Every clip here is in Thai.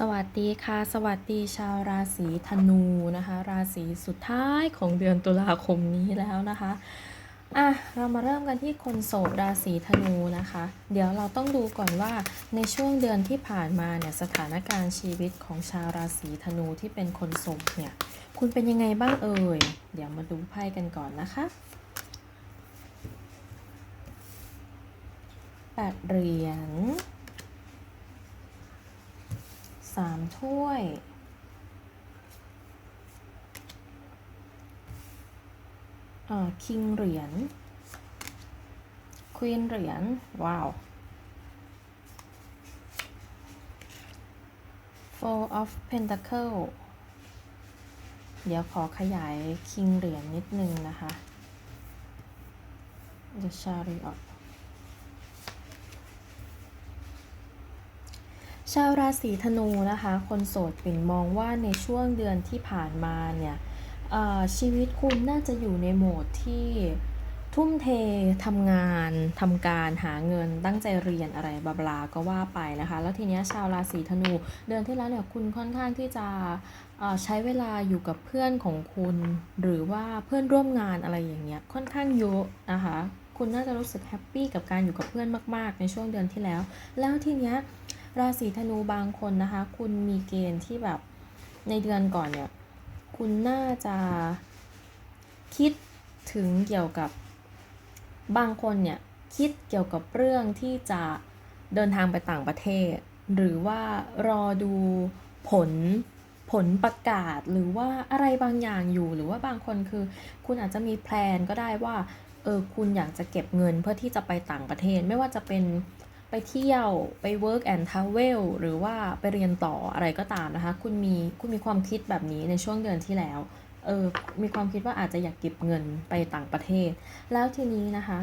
สวัสดีค่ะ สวัสดีชาวราศีธนูนะคะ ราศีสุดท้ายของเดือนตุลาคมนี้แล้วนะคะอะเรามาเริ่มกันที่คนโสดราศีธนูนะคะ เดี๋ยวเราต้องดูก่อนว่าในช่วงเดือนที่ผ่านมาเนี่ยสถานการณ์ชีวิตของชาวราศีธนูที่เป็นคนโสดเนี่ยคุณเป็นยังไงบ้างเอ่ย เดี๋ยวมาดูไพ่กันก่อนนะคะแปดเหรียญ สามถ้วยเอ่อคิงเหรียญควีนเหรียญ ว้าว four of pentacle เดี๋ยวขอขยายคิงเหรียญนิดนึงนะคะ the chariot ชาวราศีธนูนะคะ คนโสดปิ่นมองว่าในช่วงเดือนที่ผ่านมาเนี่ยชีวิตคุณน่าจะอยู่ในโหมดที่ทุ่มเททำงานทำการหาเงินตั้งใจเรียนอะไรบลาบลาก็ว่าไปนะคะ แล้วทีเนี้ยชาวราศีธนู เดือนที่แล้วเนี่ยคุณค่อนข้างที่จะใช้เวลาอยู่กับเพื่อนของคุณ หรือว่าเพื่อนร่วมงานอะไรอย่างเงี้ยค่อนข้างเยอะนะคะ คุณน่าจะรู้สึกแฮปปี้กับการอยู่กับเพื่อนมาก ๆ ในช่วงเดือนที่แล้ว แล้วทีเนี้ย ราศีธนูบางคนนะคะ คุณมีเกณฑ์ที่แบบในเดือนก่อนเนี่ย คุณน่าจะคิดถึงเกี่ยวกับบางคนเนี่ย คิดเกี่ยวกับเรื่องที่จะเดินทางไปต่างประเทศ หรือว่ารอดูผลผลประกาศหรือว่าอะไรบางอย่างอยู่หรือว่าบางคนคือ คุณอาจจะมีแพลนก็ได้ว่าเออคุณอยากจะเก็บเงินเพื่อที่จะไปต่างประเทศ ไม่ว่าจะเป็น ไปเที่ยวไป work and travel หรือว่าไปเรียนต่ออะไรก็ตามนะคะ คุณมีคุณมีความคิดแบบนี้ในช่วงเดือนที่แล้วเออมีความคิดว่าอาจจะอยากเก็บเงินไปต่างประเทศ แล้วทีนี้นะคะ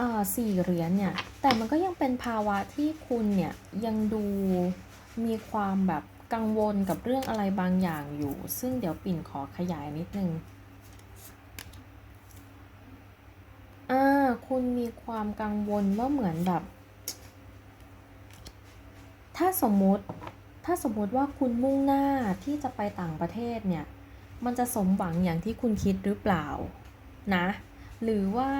อ่าสี่เหรียญเนี่ย แต่มันก็ยังเป็นภาวะที่คุณเนี่ยยังดูมีความแบบกังวลกับเรื่องอะไรบางอย่างอยู่ ซึ่งเดี๋ยวปิ่นขอขยายนิดนึงอ่าคุณมีความกังวลว่าเหมือนแบบ ถ้าสมมติถ้าสมมติว่าคุณมุ่งหน้าที่จะไปต่างประเทศเนี่ย มันจะสมหวังอย่างที่คุณคิดหรือเปล่านะ หรือว่า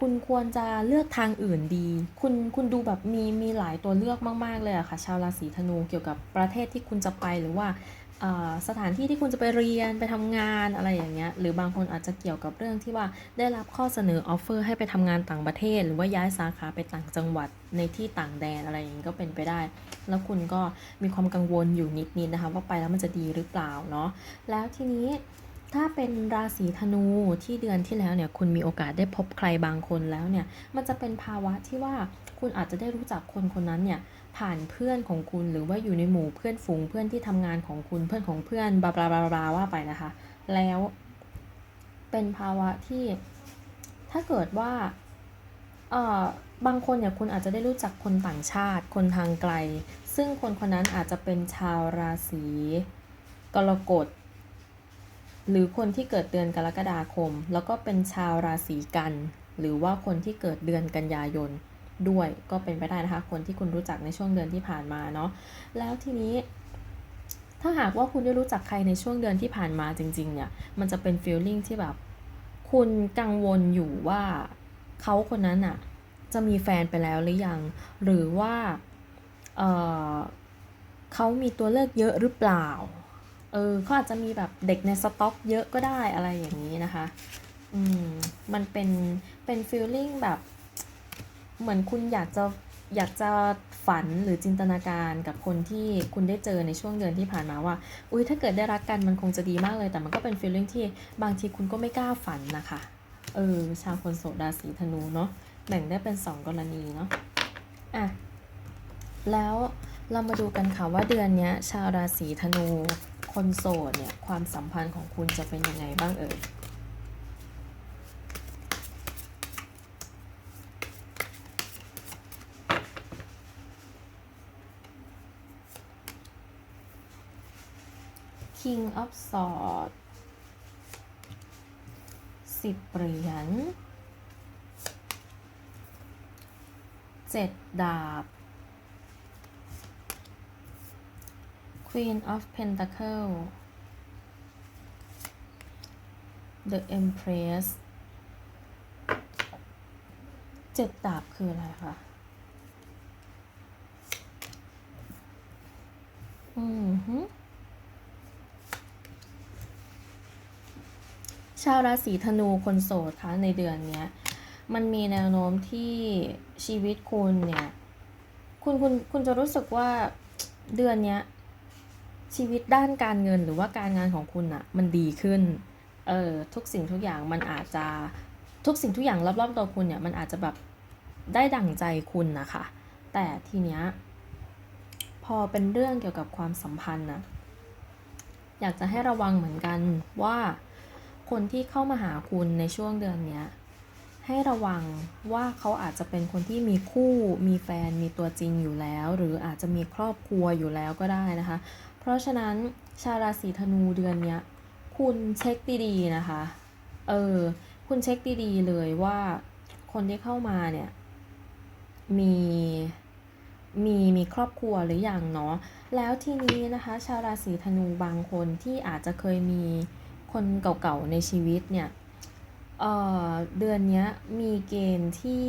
คุณควรจะเลือกทางอื่นดี คุณคุณดูแบบมีมีหลายตัวเลือกมาก ๆ เลยอะค่ะ ชาวราศีธนูเกี่ยวกับประเทศที่คุณจะไปหรือว่า สถานที่ที่คุณจะไปเรียนไปทำงานอะไรอย่างเงี้ยหรือบางคนอาจจะเกี่ยวกับเรื่องที่ว่าได้รับข้อเสนอออฟเฟอร์ให้ไปทำงานต่างประเทศ หรือว่าย้ายสาขาไปต่างจังหวัดในที่ต่างแดนอะไรอย่างงี้ก็เป็นไปได้ แล้วคุณก็มีความกังวลอยู่นิดๆนะคะว่าไปแล้วมันจะดีหรือเปล่าเนาะแล้วทีนี้ถ้าเป็นราศีธนูที่เดือนที่แล้วเนี่ยคุณมีโอกาสได้พบใครบางคนแล้วเนี่ยมันจะเป็นภาวะที่ว่าคุณอาจจะได้รู้จักคนคนนั้นเนี่ย ผ่านเพื่อนของคุณหรือว่าอยู่ในหมู่เพื่อนฝูงเพื่อนที่ทำงานของคุณเพื่อนของเพื่อนบลาบลาบลาบลาว่าไปนะคะ แล้วเป็นภาวะที่ถ้าเกิดว่าเอ่อบางคนเนี่ยคุณอาจจะได้รู้จักคนต่างชาติ คนทางไกล ซึ่งคนคนนั้นอาจจะเป็นชาวราศีกรกฎหรือคนที่เกิดเดือนกรกฎาคม แล้วก็เป็นชาวราศีกัน หรือว่าคนที่เกิดเดือนกันยายน ด้วยก็เป็นไปได้นะคะ คนที่คุณรู้จักในช่วงเดือนที่ผ่านมาเนาะแล้วทีนี้ ถ้าหากว่าคุณได้รู้จักใครในช่วงเดือนที่ผ่านมาจริง ๆ เนี่ย มันจะเป็นฟีลลิ่งที่แบบ คุณกังวลอยู่ว่าเขาคนนั้นอะจะมีแฟนไปแล้วหรือยัง หรือว่าเออเขามีตัวเลือกเยอะหรือเปล่า เออเขาอาจจะมีแบบเด็กในสต็อกเยอะก็ได้อะไรอย่างนี้นะคะ อืม มันเป็น เป็นฟีลลิ่งแบบ เหมือนคุณอยากจะอยากจะฝันหรือจินตนาการกับคนที่คุณได้เจอในช่วงเดือนที่ผ่านมาว่า อุ้ยถ้าเกิดได้รักกันมันคงจะดีมากเลย แต่มันก็เป็นฟีลลิ่งที่บางทีคุณก็ไม่กล้าฝันนะคะ เออ ชาวคนโสดราศีธนูเนาะ แบ่งได้เป็น 2 กรณีเนาะ อะ แล้วเรามาดูกันค่ะว่าเดือนนี้ชาวราศีธนู คนโสดเนี่ยความสัมพันธ์ของคุณจะเป็นยังไงบ้างเอ่ย King of Swords สิบเหรียญเจ็ดดาบ Queen of Pentacle The Empress เจ็ดดาบคืออะไรคะอืมฮึ ชาวราศีธนูคนโสดคะในเดือนเนี้ยมันมีแนวโน้มที่ชีวิตคุณเนี่ย คุณคุณคุณจะรู้สึกว่าเดือนเนี้ยชีวิตด้านการเงินหรือว่าการงานของคุณอะมันดีขึ้นเออทุกสิ่งทุกอย่างมันอาจจะทุกสิ่งทุกอย่างรอบๆตัวคุณเนี่ยมันอาจจะแบบได้ดั่งใจคุณนะคะแต่ทีเนี้ยพอเป็นเรื่องเกี่ยวกับความสัมพันธ์นะอยากจะให้ระวังเหมือนกันว่า คนที่เข้ามาหาคุณในช่วงเดือนนี้ให้ระวังว่าเขาอาจจะเป็นคนที่มีคู่ มีแฟน มีตัวจริงอยู่แล้ว หรืออาจจะมีครอบครัวอยู่แล้วก็ได้นะคะ เพราะฉะนั้นชาวราศีธนูเดือนนี้คุณเช็คดีๆนะคะ เออ คุณเช็คดีๆเลยว่าคนที่เข้ามาเนี่ยมีมีมีครอบครัวหรืออยังเนาะ แล้วทีนี้นะคะ ชาวราศีธนูบางคนที่อาจจะเคยมี คนเก่าๆในชีวิตเนี่ยเเดือนนี้มีเกณฑ์ที่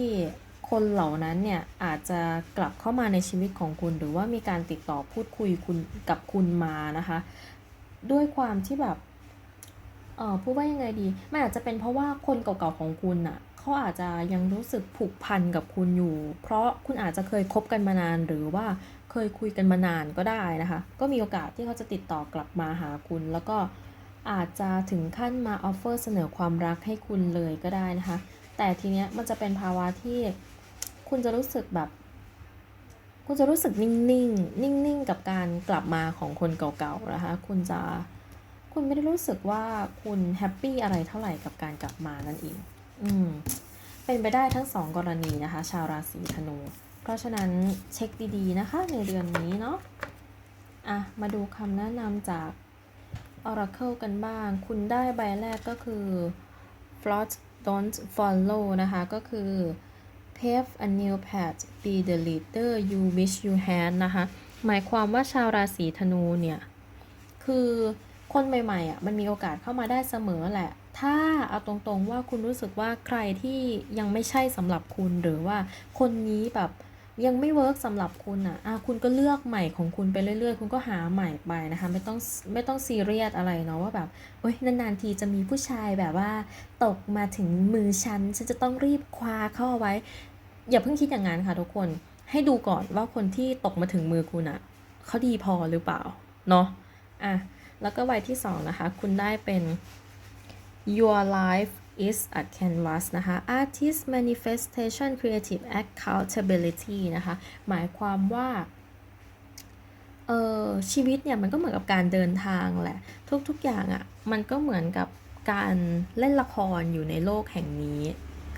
คนเหล่านั้นเนี่ยอาจจะกลับเข้ามาในชีวิตของคุณ หรือว่ามีการติดต่อพูดคุยคุณกับคุณมานะคะ ด้วยความที่แบบเออพูดว่ายังไงดีมันอาจจะเป็นเพราะว่าคนเก่าๆของคุณน่ะเขาอาจจะยังรู้สึกผูกพันกับคุณอยู่ เพราะคุณอาจจะเคยคบกันมานานหรือว่าเคยคุยกันมานานก็ได้นะคะ ก็มีโอกาสที่เขาจะติดต่อกลับมาหาคุณ แล้วก็ อาจจะถึงขั้นมาออฟเฟอร์เสนอความรักให้คุณเลยก็ได้นะคะ แต่ทีเนี้ยมันจะเป็นภาวะที่คุณจะรู้สึกแบบ คุณจะรู้สึกนิ่งๆ นิ่งๆ กับการกลับมาของคนเก่าๆ นะคะ คุณจะ คุณไม่ได้รู้สึกว่าคุณแฮปปี้อะไรเท่าไหร่กับการกลับมานั่นเอง อืม เป็นไปได้ทั้งสองกรณีนะคะ ชาวราศีธนู เพราะฉะนั้นเช็คดีๆ นะคะในเดือนนี้เนาะ อะ มาดูคำแนะนำจาก Oracle กันบ้าง คุณได้ใบแรกก็คือ Float don't follow นะคะ ก็คือ pave a new path be the leader you wish you had นะคะ หมายความว่าชาวราศีธนูเนี่ย คือคนใหม่ๆอะมันมีโอกาสเข้ามาได้เสมอแหละ ถ้าเอาตรงๆว่าคุณรู้สึกว่าใครที่ยังไม่ใช่สำหรับคุณหรือว่าคนนี้แบบ ยังไม่เวิร์กสำหรับคุณอะอะคุณก็เลือกใหม่ของคุณไปเรื่อยๆ คุณก็หาใหม่ไปนะคะ ไม่ต้องไม่ต้องซีเรียสอะไรเนาะว่าแบบโอ๊ยนานๆทีจะมีผู้ชายแบบว่า ตกมาถึงมือฉันฉันจะต้องรีบคว้าเข้าไว้ อย่าเพิ่งคิดอย่างนั้นค่ะทุกคนให้ดูก่อนว่าคนที่ตกมาถึงมือคุณอะเขาดีพอหรือเปล่าเนาะอะแล้วก็ใบที่สองนะคะ คุณได้เป็น your life is a canvas นะคะ artist manifestation creative accountability นะคะ หมายความว่าเออชีวิตเนี่ยมันก็เหมือนกับการเดินทางแหละ ทุกๆอย่างอะ่ะมันก็เหมือนกับการเล่นละครอยู่ในโลกแห่งนี้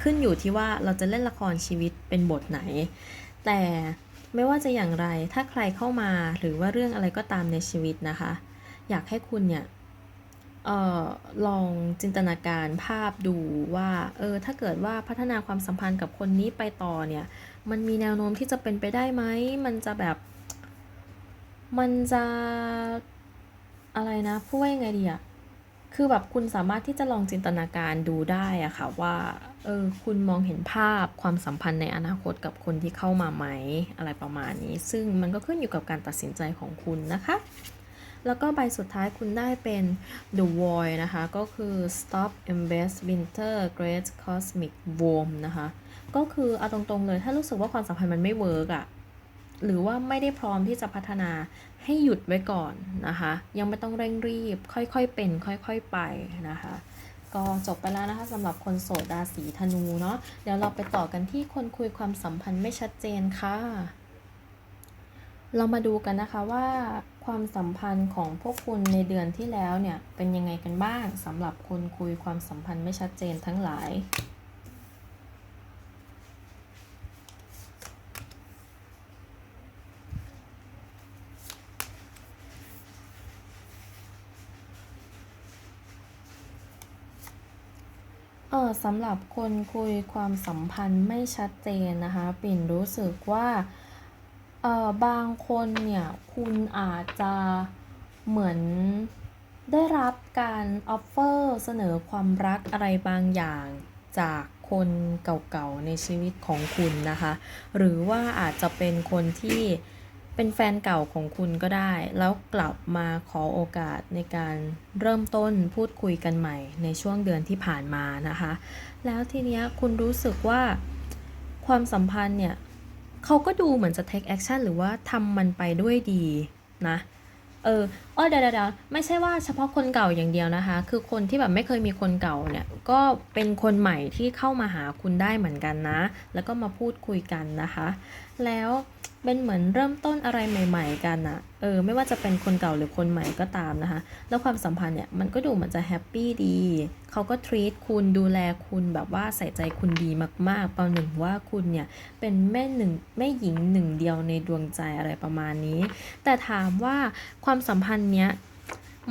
ขึ้นอยู่ที่ว่าเราจะเล่นละครชีวิตเป็นบทไหน แต่ไม่ว่าจะอย่างไรถ้าใครเข้ามาหรือว่าเรื่องอะไรก็ตามในชีวิตนะคะ อยากให้คุณเนี่ย ออลองจินตนาการภาพดูว่าเออถ้าเกิดว่าพัฒนาความสัมพันธ์กับคนนี้ไปต่อเนี่ย มันมีแนวโน้มที่จะเป็นไปได้ไหมมันจะแบบ มันจะอะไรนะพูดว่ายังไงดีอะคือแบบคุณสามารถที่จะลองจินตนาการดูได้อะค่ะว่าเออคุณมองเห็นภาพความสัมพันธ์ในอนาคตกับคนที่เข้ามาไหมอะไรประมาณนี้ ซึ่งมันก็ขึ้นอยู่กับการตัดสินใจของคุณนะคะ แล้วก็ใบสุดท้ายคุณได้เป็น The Void นะคะ ก็คือ Stop Invest Winter Great Cosmic Worm นะคะ ก็คือเอาตรงๆเลย ถ้ารู้สึกว่าความสัมพันธ์มันไม่เวิร์กอะหรือว่าไม่ได้พร้อมที่จะพัฒนาให้หยุดไว้ก่อนนะคะ ยังไม่ต้องเร่งรีบ ค่อยๆเป็น ค่อย ๆไปนะคะก็จบไปแล้วนะคะสำหรับคนโสดราศีธนูเนาะเดี๋ยวเราไปต่อกันที่คนคุยความสัมพันธ์ไม่ชัดเจนค่ะ เรามาดูกันนะคะว่า ความสัมพันธ์ของพวกคุณในเดือนที่แล้วเนี่ย เป็นยังไงกันบ้างสำหรับคนคุยความสัมพันธ์ไม่ชัดเจนทั้งหลายเออสำหรับคนคุยความสัมพันธ์ไม่ชัดเจนนะคะ ปิ่นรู้สึกว่า เออบางคนเนี่ยคุณอาจจะเหมือนได้รับการออฟเฟอร์เสนอความรักอะไรบางอย่างจากคนเก่าๆในชีวิตของคุณนะคะ หรือว่าอาจจะเป็นคนที่เป็นแฟนเก่าของคุณก็ได้ แล้วกลับมาขอโอกาสในการเริ่มต้นพูดคุยกันใหม่ในช่วงเดือนที่ผ่านมานะคะ แล้วทีเนี้ยคุณรู้สึกว่าความสัมพันธ์เนี่ย เขาก็ดูเหมือนจะ take action หรือว่าทำมันไปด้วยดีนะ เอออ้อเดี๋ยวเดี๋ยวเดี๋ยวไม่ใช่ว่าเฉพาะคนเก่าอย่างเดียวนะคะ คือคนที่แบบไม่เคยมีคนเก่าเนี่ย ก็เป็นคนใหม่ที่เข้ามาหาคุณได้เหมือนกันนะ แล้วก็มาพูดคุยกันนะคะ แล้ว เป็นเหมือนเริ่มต้นอะไรใหม่ ๆ กันอะเออไม่ว่าจะเป็นคนเก่าหรือคนใหม่ก็ตามนะคะ แล้วความสัมพันธ์เนี่ยมันก็ดูเหมือนจะแฮปปี้ดีเขาก็ทรีตคุณดูแลคุณแบบว่าใส่ใจคุณดีมากๆประหนึ่งว่าคุณเนี่ยเป็นแม่หนึ่งแม่หญิงหนึ่งเดียวในดวงใจอะไรประมาณนี้ แต่ถามว่าความสัมพันธ์เนี้ย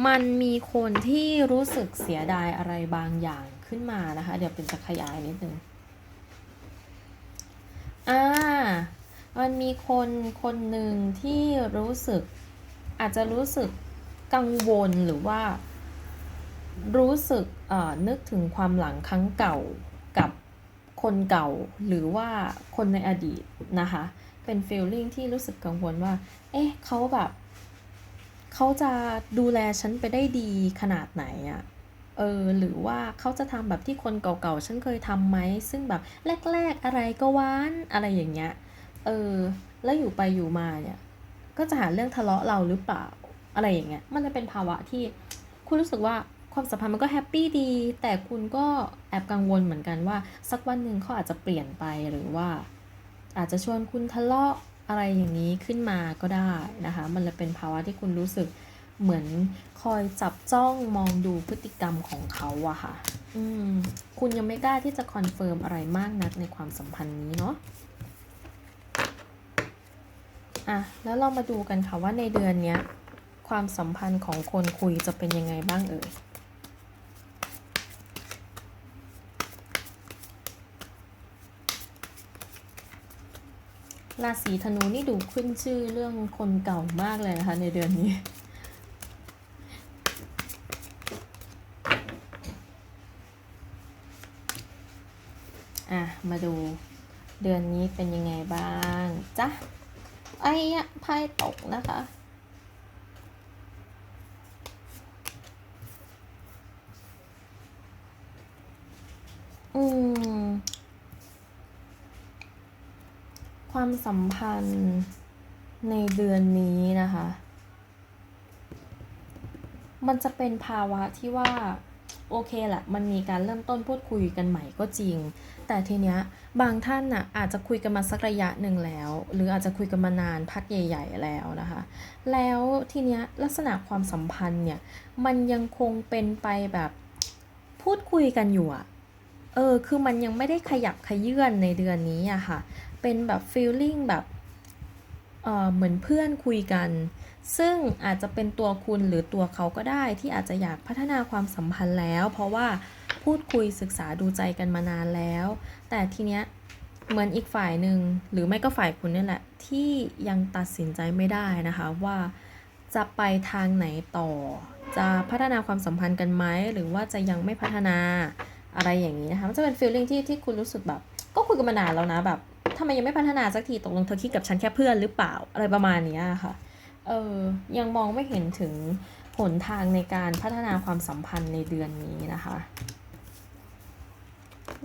มันมีคนที่รู้สึกเสียดายอะไรบางอย่างขึ้นมานะคะ เดี๋ยวเป็นจะขยายนิดนึงอ่า มันมีคนคนหนึ่งที่รู้สึก อาจจะรู้สึกกังวลหรือว่า รู้สึกนึกถึงความหลังครั้งเก่ากับคนเก่าหรือว่าคนในอดีตนะคะ เป็น feeling ที่รู้สึกกังวลว่า เอ๊ะเขาแบบเขาจะดูแลฉันไปได้ดีขนาดไหนอะเออหรือว่าเขาจะทำแบบที่คนเก่าๆ ฉันเคยทำไหม ซึ่งแบบแรก ๆ อะไรก็หวานอะไรอย่างเงี้ย เออ แล้วอยู่ไปอยู่มาเนี่ย ก็จะหาเรื่องทะเลาะเราหรือเปล่า อะไรอย่างเงี้ย มันจะเป็นภาวะที่คุณรู้สึกว่าความสัมพันธ์มันก็แฮปปี้ดี แต่คุณก็แอบกังวลเหมือนกันว่า สักวันหนึ่งเขาอาจจะเปลี่ยนไปหรือว่า อาจจะชวนคุณทะเลาะอะไรอย่างนี้ขึ้นมาก็ได้นะคะ มันเลยเป็นภาวะที่คุณรู้สึกเหมือนคอยจับจ้องมองดูพฤติกรรมของเขาอะค่ะ อืม คุณยังไม่กล้าที่จะคอนเฟิร์มอะไรมากนักในความสัมพันธ์นี้เนาะ อะแล้วเรามาดูกันค่ะว่าในเดือนเนี้ยความสัมพันธ์ของคนคุยจะเป็นยังไงบ้างเอ่ยราศีธนูนี่ดูขึ้นชื่อเรื่องคนเก่ามากเลยนะคะในเดือนนี้ อะ มาดูเดือนนี้เป็นยังไงบ้าง จ๊ะ อ้ยะไพ่ตกนะคะ อืม ความสัมพันธ์ในเดือนนี้นะคะ มันจะเป็นภาวะที่ว่า โอเคแหละมันมีการเริ่มต้นพูดคุยกันใหม่ก็จริง แต่ทีเนี้ยบางท่านน่ะอาจจะคุยกันมาสักระยะหนึ่งแล้ว หรืออาจจะคุยกันมานานพักใหญ่ ๆ แล้วนะคะ แล้วทีเนี้ยลักษณะความสัมพันธ์เนี่ยมันยังคงเป็นไปแบบพูดคุยกันอยู่อะเออคือมันยังไม่ได้ขยับขยื่นในเดือนนี้อะค่ะ เป็นแบบ feeling แบบเออเหมือนเพื่อนคุยกัน ซึ่งอาจจะเป็นตัวคุณหรือตัวเขาก็ได้ที่อาจจะอยากพัฒนาความสัมพันธ์แล้ว เพราะว่าพูดคุยศึกษาดูใจกันมานานแล้ว แต่ทีเนี้ยเหมือนอีกฝ่ายหนึ่งหรือไม่ก็ฝ่ายคุณนี่แหละ ที่ยังตัดสินใจไม่ได้นะคะว่าจะไปทางไหนต่อ จะพัฒนาความสัมพันธ์กันไหมหรือว่าจะยังไม่พัฒนาอะไรอย่างนี้นะคะมันจะเป็น feeling ที่ที่คุณรู้สึกแบบ ก็คุยกันมานานแล้วนะแบบทำไมยังไม่พัฒนาสักทีตกลงเธอคิดกับฉันแค่เพื่อนหรือเปล่าอะไรประมาณนี้ค่ะ เออยังมองไม่เห็นถึงหนทางในการพัฒนาความสัมพันธ์ในเดือนนี้นะคะ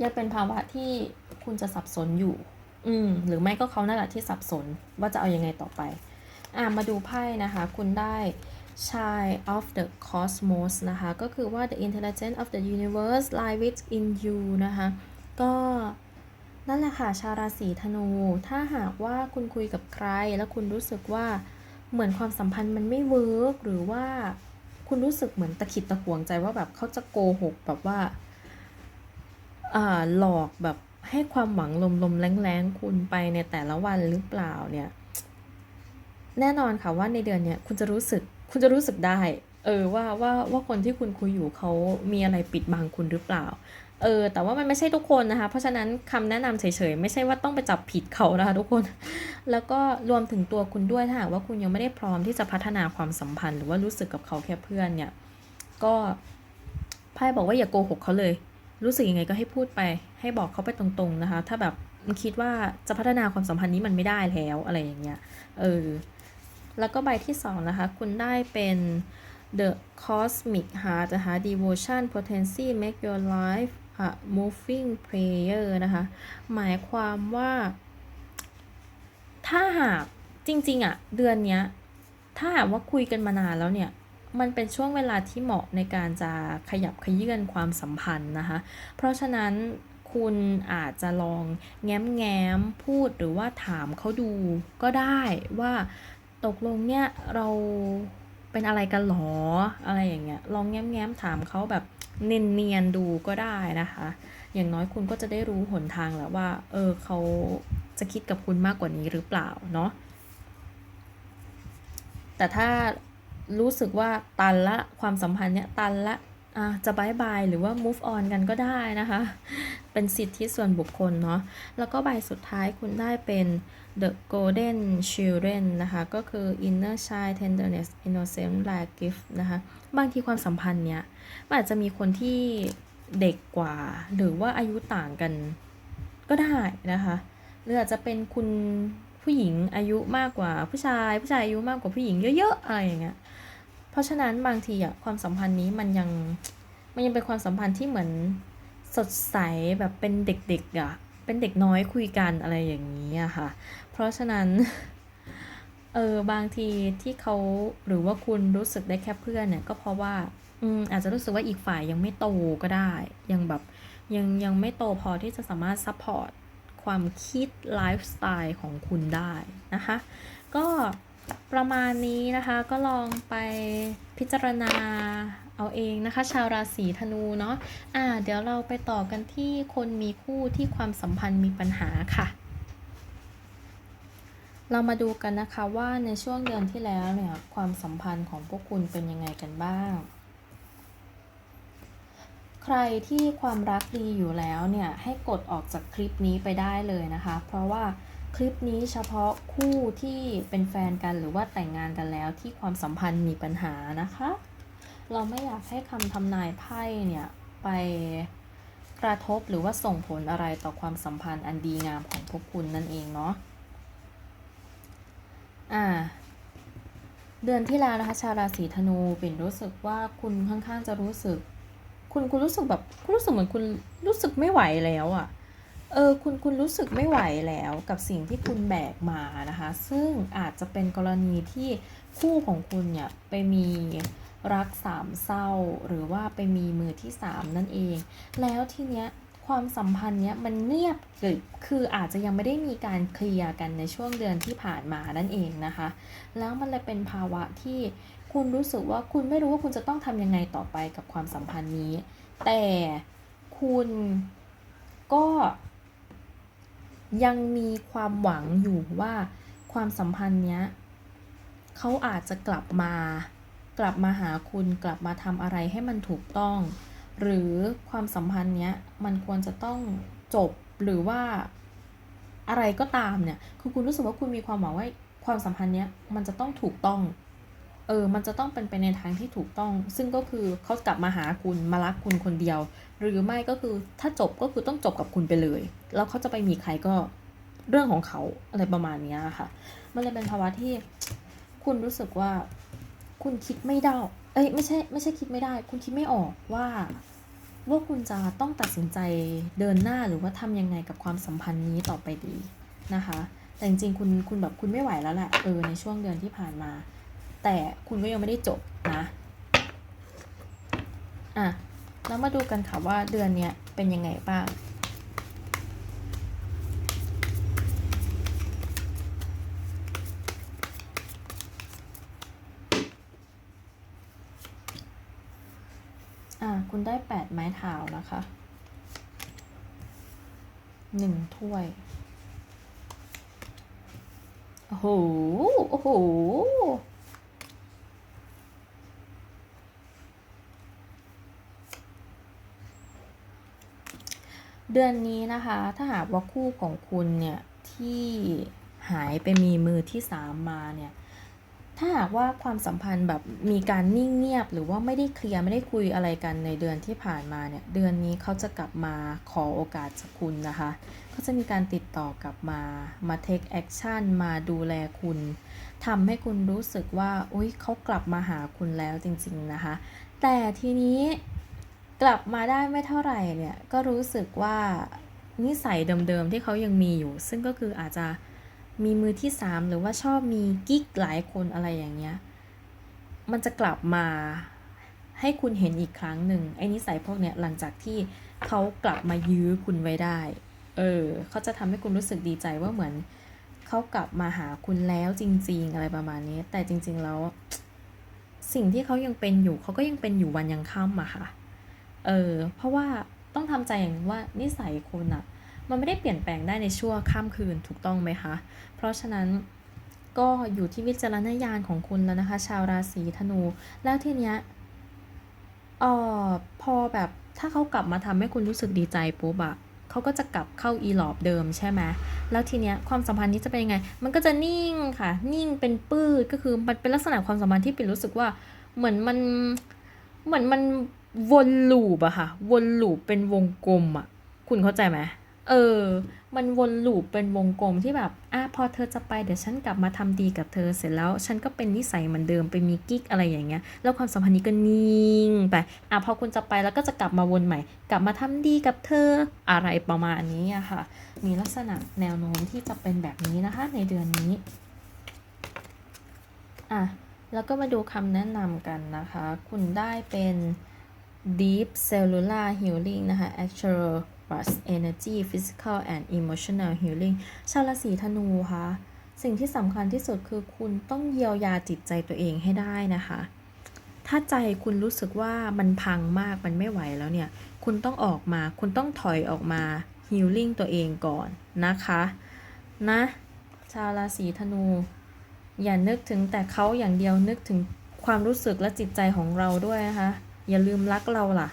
ยังเป็นภาวะที่คุณจะสับสนอยู่ อืม หรือไม่ก็เขานั่นแหละที่สับสนว่าจะเอายังไงต่อไป อะมาดูไพ่นะคะ คุณได้ Child of the Cosmos นะคะ ก็คือว่า the intelligence of the universe lie within you นะคะ ก็นั่นแหละค่ะ ชาวราศีธนู ถ้าหากว่าคุณคุยกับใคร แล้วคุณรู้สึกว่า เหมือนความสัมพันธ์มันไม่เวิร์กหรือว่าคุณรู้สึกเหมือนตะขิดตะขวงใจว่าแบบเขาจะโกหกแบบว่าอ่าหลอกแบบให้ความหวังลมๆแรงๆคุณไปในแต่ละวันหรือเปล่าเนี่ย แน่นอนค่ะว่าในเดือนเนี้ยคุณจะรู้สึกคุณจะรู้สึกได้ เออว่าว่าว่าคนที่คุณคุยอยู่เขามีอะไรปิดบังคุณหรือเปล่า เออแต่ว่ามันไม่ใช่ทุกคนนะคะ เพราะฉะนั้นคำแนะนำเฉยๆ ไม่ใช่ว่าต้องไปจับผิดเขานะคะทุกคน แล้วก็รวมถึงตัวคุณด้วยถ้าหากว่าคุณยังไม่ได้พร้อมที่จะพัฒนาความสัมพันธ์ หรือว่ารู้สึกกับเขาแค่เพื่อนเนี่ย ก็ไพ่บอกว่าอย่าโกหกเขาเลย รู้สึกยังไงก็ให้พูดไป ให้บอกเขาไปตรงๆนะคะ ถ้าแบบคิดว่าจะพัฒนาความสัมพันธ์นี้มันไม่ได้แล้วอะไรอย่างเงี้ย เออ แล้วก็ใบที่สองนะคะ คุณได้เป็น The Cosmic Heart นะคะ Devotion Potency Make Your Life Moving Prayer นะคะ หมายความว่า ถ้าหากจริงๆอะเดือนเนี้ย ถ้าหากว่าคุยกันมานานแล้วเนี่ย มันเป็นช่วงเวลาที่เหมาะในการจะขยับขยื่นความสัมพันธ์นะคะ เพราะฉะนั้นคุณอาจจะลองแง้มแง้มพูดหรือว่าถามเขาดูก็ได้ว่าตกลงเนี่ยเรา เป็นอะไรกันหรออะไรอย่างเงี้ยลองแง้มๆถามเขาแบบเนียนๆดูก็ได้นะคะ อย่างน้อยคุณก็จะได้รู้หนทางแล้วว่า เออเขาจะคิดกับคุณมากกว่านี้หรือเปล่าเนาะแต่ถ้ารู้สึกว่าตันละความสัมพันธ์เนี้ยตันละ จะบายบายหรือว่า move on กันก็ได้นะคะ เป็นสิทธิส่วนบุคคลเนาะ แล้วก็ใบสุดท้ายคุณได้เป็น the golden children นะคะ ก็คือ inner child tenderness innocence like gift นะคะ บางทีความสัมพันธ์เนี้ยมันอาจจะมีคนที่เด็กกว่า หรือว่าอายุต่างกันก็ได้นะคะ หรืออาจจะเป็นคุณผู้หญิงอายุมากกว่าผู้ชาย ผู้ชายอายุมากกว่าผู้หญิงเยอะๆ อะไรอย่างเงี้ย เพราะฉะนั้นบางทีอะความสัมพันธ์นี้มันยังมันยังเป็นความสัมพันธ์ที่เหมือนสดใสแบบเป็นเด็กๆอะเป็นเด็กน้อยคุยกันอะไรอย่างนี้อะค่ะ เพราะฉะนั้นเออบางทีที่เขาหรือว่าคุณรู้สึกได้แค่เพื่อนเนี่ยก็เพราะว่าอืมอาจจะรู้สึกว่าอีกฝ่ายยังไม่โตก็ได้ ยังแบบยังยังไม่โตพอที่จะสามารถซัพพอร์ตความคิดไลฟ์สไตล์ของคุณได้นะคะ ก็ ประมาณนี้นะคะก็ลองไปพิจารณาเอาเองนะคะ ชาวราศีธนูเนาะอ่า เดี๋ยวเราไปต่อกันที่คนมีคู่ที่ความสัมพันธ์มีปัญหาค่ะ เรามาดูกันนะคะว่าในช่วงเดือนที่แล้วเนี่ยความสัมพันธ์ของพวกคุณเป็นยังไงกันบ้าง ใครที่ความรักดีอยู่แล้วเนี่ยให้กดออกจากคลิปนี้ไปได้เลยนะคะ เพราะว่า คลิปนี้เฉพาะคู่ที่เป็นแฟนกันหรือว่าแต่งงานกันแล้วที่ความสัมพันธ์มีปัญหานะคะ เราไม่อยากให้คำทำนายไพ่เนี่ยไปกระทบหรือว่าส่งผลอะไรต่อความสัมพันธ์อันดีงามของพวกคุณนั่นเองเนาะอ่าเดือนที่แล้วนะคะชาวราศีธนูปิ่นรู้สึกว่าคุณค่อนข้างจะรู้สึก คุณคุณรู้สึกแบบคุณรู้สึกเหมือนคุณรู้สึกไม่ไหวแล้วอะ่ะ เออคุณคุณรู้สึกไม่ไหวแล้วกับสิ่งที่คุณแบกมานะคะ ซึ่งอาจจะเป็นกรณีที่คู่ของคุณเนี่ยไปมีรักสามเศร้า หรือว่าไปมีมือที่สามนั่นเอง แล้วทีเนี้ยความสัมพันธ์เนี้ยมันเงียบกริบคืออาจจะยังไม่ได้มีการเคลียร์กันในช่วงเดือนที่ผ่านมานั่นเองนะคะ แล้วมันเลยเป็นภาวะที่คุณรู้สึกว่าคุณไม่รู้ว่าคุณจะต้องทำยังไงต่อไปกับความสัมพันธ์นี้ แต่คุณก็ ยังมีความหวังอยู่ว่าความสัมพันธ์เนี้ยเขาอาจจะกลับมา กลับมาหาคุณกลับมาทำอะไรให้มันถูกต้อง หรือความสัมพันธ์เนี้ยมันควรจะต้องจบหรือว่าอะไรก็ตามเนี่ยคือคุณรู้สึกว่าคุณมีความหวังว่าความสัมพันธ์เนี้ยมันจะต้องถูกต้อง เออ มันจะต้องเป็นไปในทางที่ถูกต้อง ซึ่งก็คือเขากลับมาหาคุณมารักคุณคนเดียว หรือไม่ก็คือถ้าจบก็คือต้องจบกับคุณไปเลย แล้วเขาจะไปมีใครก็เรื่องของเขาอะไรประมาณนี้ค่ะ มันเลยเป็นภาวะที่คุณรู้สึกว่าคุณคิดไม่ได้ เอ้ยไม่ใช่ไม่ใช่คิดไม่ได้ คุณคิดไม่ออกว่าว่าคุณจะต้องตัดสินใจเดินหน้าหรือว่าทำยังไงกับความสัมพันธ์นี้ต่อไปดีนะคะ แต่จริงๆคุณคุณแบบคุณไม่ไหวแล้วแหละเออในช่วงเดือนที่ผ่านมา แต่คุณก็ยังไม่ได้จบนะอะแล้วมาดูกันค่ะว่าเดือนเนี้ยเป็นยังไงบ้างอะคุณได้แปดไม้เท้านะคะหนึ่งถ้วย โอ้โห โอ้โห เดือนนี้นะคะ ถ้าหากว่าคู่ของคุณเนี่ยที่หายไปมีมือที่สามมาเนี่ยถ้าหากว่าความสัมพันธ์แบบมีการนิ่งเงียบ หรือว่าไม่ได้เคลียร์ไม่ได้คุยอะไรกันในเดือนที่ผ่านมาเนี่ยเดือนนี้เขาจะกลับมาขอโอกาสจากคุณนะคะเขาจะมีการติดต่อกลับมามา take action มาดูแลคุณทำให้คุณรู้สึกว่าอุ้ยเขากลับมาหาคุณแล้วจริง ๆนะคะ แต่ทีนี้ กลับมาได้ไม่เท่าไหร่เนี่ยก็รู้สึกว่านิสัยเดิมๆที่เขายังมีอยู่ ซึ่งก็คืออาจจะมีมือที่สามหรือว่าชอบมีกิ๊กหลายคนอะไรอย่างเงี้ยมันจะกลับมาให้คุณเห็นอีกครั้งหนึ่งไอ้นิสัยพวกเนี้ยหลังจากที่เขากลับมายื้อคุณไว้ได้ เออเขาจะทำให้คุณรู้สึกดีใจว่าเหมือนเขากลับมาหาคุณแล้วจริง ๆ อะไรประมาณนี้ แต่จริง ๆ แล้ว สิ่งที่เขายังเป็นอยู่เขาก็ยังเป็นอยู่วันยังค่ำอะค่ะ เออเพราะว่าต้องทำใจอย่างว่านิสัยคนอะมันไม่ได้เปลี่ยนแปลงได้ในชั่วข้ามคืนถูกต้องไหมคะ เพราะฉะนั้นก็อยู่ที่วิจารณญาณของคุณแล้วนะคะ ชาวราศีธนู แล้วทีเนี้ยเออพอแบบถ้าเขากลับมาทำให้คุณรู้สึกดีใจปุ๊บอะเขาก็จะกลับเข้าอีหลอบเดิมใช่ไหมแล้วทีเนี้ยความสัมพันธ์นี้จะเป็นยังไง มันก็จะนิ่งค่ะ นิ่งเป็นปื้ดก็คือมันเป็นลักษณะความสัมพันธ์ที่เป็นรู้สึกว่าเหมือนมันเหมือนมัน วนลูปอะค่ะ วนลูปเป็นวงกลมอะคุณเข้าใจไหมเออ มันวนลูปเป็นวงกลมที่แบบอะพอเธอจะไปเดี๋ยวฉันกลับมาทำดีกับเธอเสร็จแล้ว ฉันก็เป็นนิสัยเหมือนเดิมไปมีกิ๊กอะไรอย่างเงี้ย แล้วความสัมพันธ์นี้ก็นิ่งไปอะพอคุณจะไปแล้วก็จะกลับมาวนใหม่ กลับมาทำดีกับเธออะไรประมาณนี้อะค่ะ มีลักษณะแนวโน้มที่จะเป็นแบบนี้นะคะ ในเดือนนี้อะแล้วก็มาดูคำแนะนำกันนะคะ คุณได้เป็น Deep Cellular Healing นะคะ Actual Plus Energy Physical and Emotional Healing ชาวราศีธนูคะสิ่งที่สำคัญที่สุดคือคุณต้องเยียวยาจิตใจตัวเองให้ได้นะคะ ถ้าใจคุณรู้สึกว่ามันพังมากมันไม่ไหวแล้วเนี่ย คุณต้องออกมา คุณต้องถอยออกมา healing ตัวเองก่อนนะคะ นะ ชาวราศีธนู อย่านึกถึงแต่เขาอย่างเดียวนึกถึงความรู้สึกและจิตใจของเราด้วยนะคะ อย่าลืมรักเราล่ะ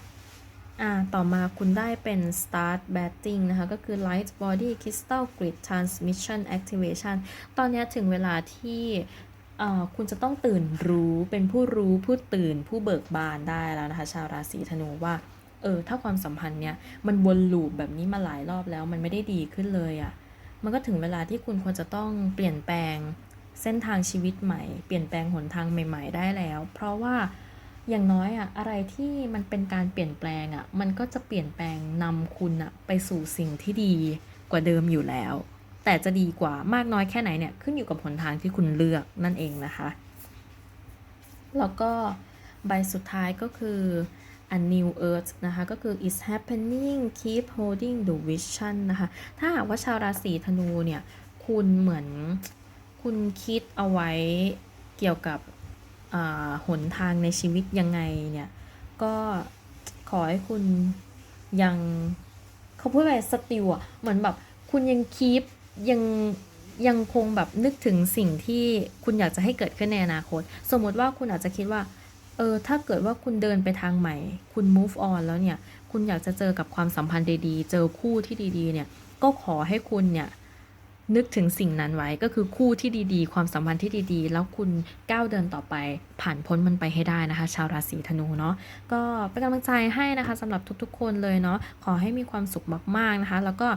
อ่า ต่อมาคุณได้เป็น start batting นะคะ ก็คือ light body crystal grid transmission activation ตอนนี้ถึงเวลาที่เอ่อคุณจะต้องตื่นรู้เป็นผู้รู้ผู้ตื่นผู้เบิกบานได้แล้วนะคะ ชาวราศีธนูว่า เออ ถ้าความสัมพันธ์เนี้ยมันวนลูปแบบนี้มาหลายรอบแล้ว มันไม่ได้ดีขึ้นเลยอะ่ะ มันก็ถึงเวลาที่คุณควรจะต้องเปลี่ยนแปลงเส้นทางชีวิตใหม่ เปลี่ยนแปลงหนทางใหม่ ๆ ได้แล้ว เพราะว่า อย่างน้อยอะอะไรที่มันเป็นการเปลี่ยนแปลงอะมันก็จะเปลี่ยนแปลงนำคุณอะไปสู่สิ่งที่ดีกว่าเดิมอยู่แล้ว แต่จะดีกว่ามากน้อยแค่ไหนเนี่ยขึ้นอยู่กับหนทางที่คุณเลือกนั่นเองนะคะ แล้วก็ใบสุดท้ายก็คือ a new earth นะคะ ก็คือ is happening keep holding the vision นะคะ ถ้าหากว่าชาวราศีธนูเนี่ย คุณเหมือนคุณคิดเอาไว้เกี่ยวกับ หนทางในชีวิตยังไงเนี่ย ก็ขอให้คุณยังเขาพูดอะไรสติวอะเหมือนแบบคุณยังคีปยังยังคงแบบนึกถึงสิ่งที่คุณอยากจะให้เกิดขึ้นในอนาคต สมมติว่าคุณอาจจะคิดว่าเออถ้าเกิดว่าคุณเดินไปทางใหม่ คุณ move on แล้วเนี่ย คุณอยากจะเจอกับความสัมพันธ์ดีๆ เจอคู่ที่ดีๆ เนี่ย ก็ขอให้คุณเนี่ย นึกถึงสิ่งนั้นไว้ก็คือคู่ที่ดีๆ ความสัมพันธ์ที่ดีๆ แล้วคุณก้าวเดินต่อไป ผ่านพ้นมันไปให้ได้นะคะ ชาวราศีธนูเนาะก็เป็นกำลังใจให้นะคะสำหรับทุกๆ คนเลยเนาะขอให้มีความสุขมากๆนะคะ แล้วก็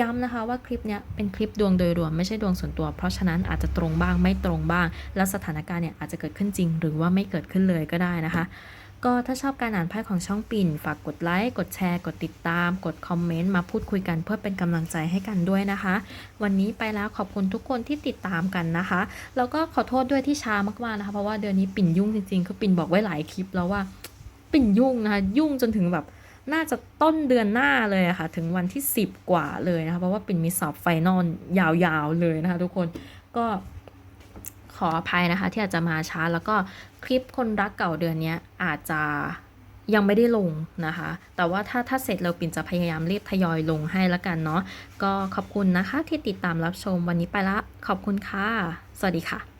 ย้ำนะคะว่าคลิปเนี้ยเป็นคลิปดวงโดยรวมไม่ใช่ดวงส่วนตัว เพราะฉะนั้นอาจจะตรงบ้างไม่ตรงบ้าง แล้วสถานการณ์เนี่ยอาจจะเกิดขึ้นจริง หรือว่าไม่เกิดขึ้นเลยก็ได้นะคะ ก็ถ้าชอบการอ่านไพ่ของช่องปิ่น ฝากกดไลค์ กดแชร์ กดติดตาม กดคอมเมนต์ มาพูดคุยกันเพื่อเป็นกำลังใจให้กันด้วยนะคะ วันนี้ไปแล้วขอบคุณทุกคนที่ติดตามกันนะคะ แล้วก็ขอโทษด้วยที่ช้ามากๆนะคะ เพราะว่าเดือนนี้ปิ่นยุ่งจริงๆ คือปิ่นบอกไว้หลายคลิปแล้วว่า ปิ่นยุ่งนะคะ ยุ่งจนถึงแบบน่าจะต้นเดือนหน้าเลยะค่ะ ถึงวันที่ 10 กว่าเลยนะคะ เพราะว่าปิ่นมีสอบไฟนอลยาวๆเลยนะคะ ทุกคน ก็ขออภัยนะคะที่อาจจะมาช้าแล้วก็ คลิปคนรักเก่าเดือนนี้อาจจะยังไม่ได้ลงนะคะ แต่ว่าถ้าถ้าเสร็จเราปิ่นจะพยายามรีบทยอยลงให้ละกันเนาะ ก็ขอบคุณนะคะที่ติดตามรับชมวันนี้ไปละ ขอบคุณค่ะ สวัสดีค่ะ